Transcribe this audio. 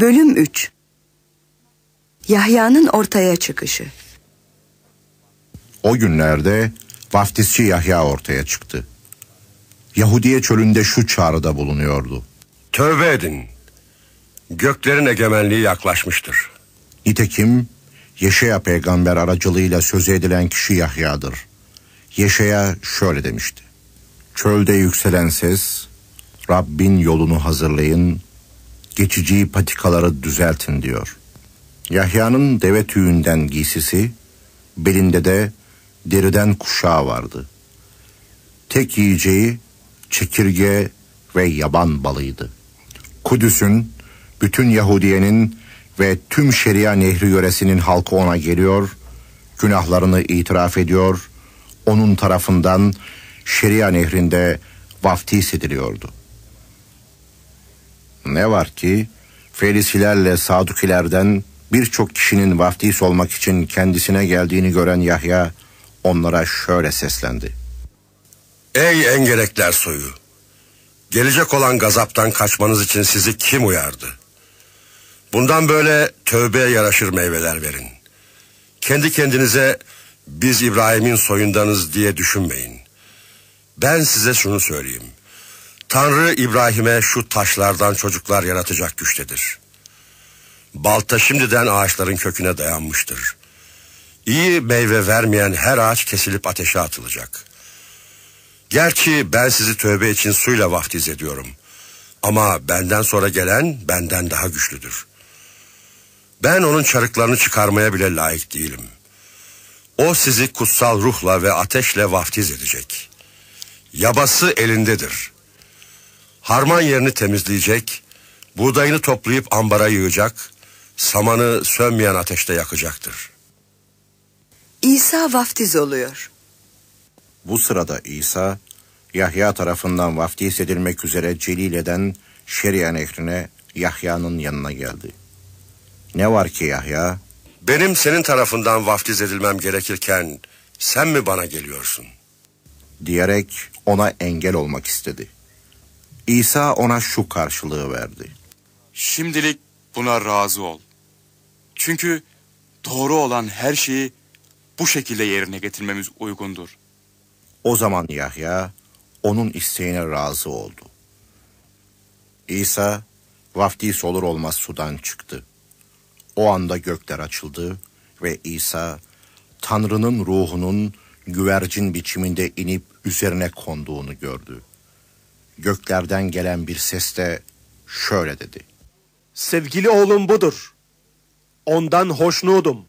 Bölüm 3 Yahya'nın ortaya çıkışı O günlerde vaftizçi Yahya ortaya çıktı. Yahudiye çölünde şu çağrıda bulunuyordu. Tövbe edin. Göklerin egemenliği yaklaşmıştır. Nitekim Yeşaya peygamber aracılığıyla söz edilen kişi Yahya'dır. Yeşaya şöyle demişti. Çölde yükselen ses, Rabbin yolunu hazırlayın, geçici patikaları düzeltin diyor. Yahya'nın deve tüyünden giysisi, belinde de deriden kuşağı vardı. Tek yiyeceği çekirge ve yaban balıydı. Kudüs'ün, bütün Yahudiye'nin ve tüm Şeria Nehri yöresinin halkı ona geliyor, günahlarını itiraf ediyor, onun tarafından Şeria Nehri'nde vaftiz ediliyordu. Ne var ki Felisilerle Sadukilerden birçok kişinin vaftiz olmak için kendisine geldiğini gören Yahya onlara şöyle seslendi. Ey engerekler soyu! Gelecek olan gazaptan kaçmanız için sizi kim uyardı? Bundan böyle tövbeye yaraşır meyveler verin. Kendi kendinize biz İbrahim'in soyundanız diye düşünmeyin. Ben size şunu söyleyeyim. Tanrı İbrahim'e şu taşlardan çocuklar yaratacak güçtedir. Balta şimdiden ağaçların köküne dayanmıştır. İyi meyve vermeyen her ağaç kesilip ateşe atılacak. Gerçi ben sizi tövbe için suyla vaftiz ediyorum. Ama benden sonra gelen benden daha güçlüdür. Ben onun çarıklarını çıkarmaya bile layık değilim. O sizi kutsal ruhla ve ateşle vaftiz edecek. Yabası elindedir. Harman yerini temizleyecek, buğdayını toplayıp ambara yığacak, samanı sönmeyen ateşte yakacaktır. İsa vaftiz oluyor. Bu sırada İsa, Yahya tarafından vaftiz edilmek üzere Celile'den Şeria nehrine Yahya'nın yanına geldi. Ne var ki Yahya, Benim senin tarafından vaftiz edilmem gerekirken sen mi bana geliyorsun? diyerek ona engel olmak istedi. İsa ona şu karşılığı verdi. Şimdilik buna razı ol. Çünkü doğru olan her şeyi bu şekilde yerine getirmemiz uygundur. O zaman Yahya onun isteğine razı oldu. İsa vaftiz olur olmaz sudan çıktı. O anda gökler açıldı ve İsa Tanrı'nın ruhunun güvercin biçiminde inip üzerine konduğunu gördü. Göklerden gelen bir ses de şöyle dedi. Sevgili oğlum budur. Ondan hoşnutum.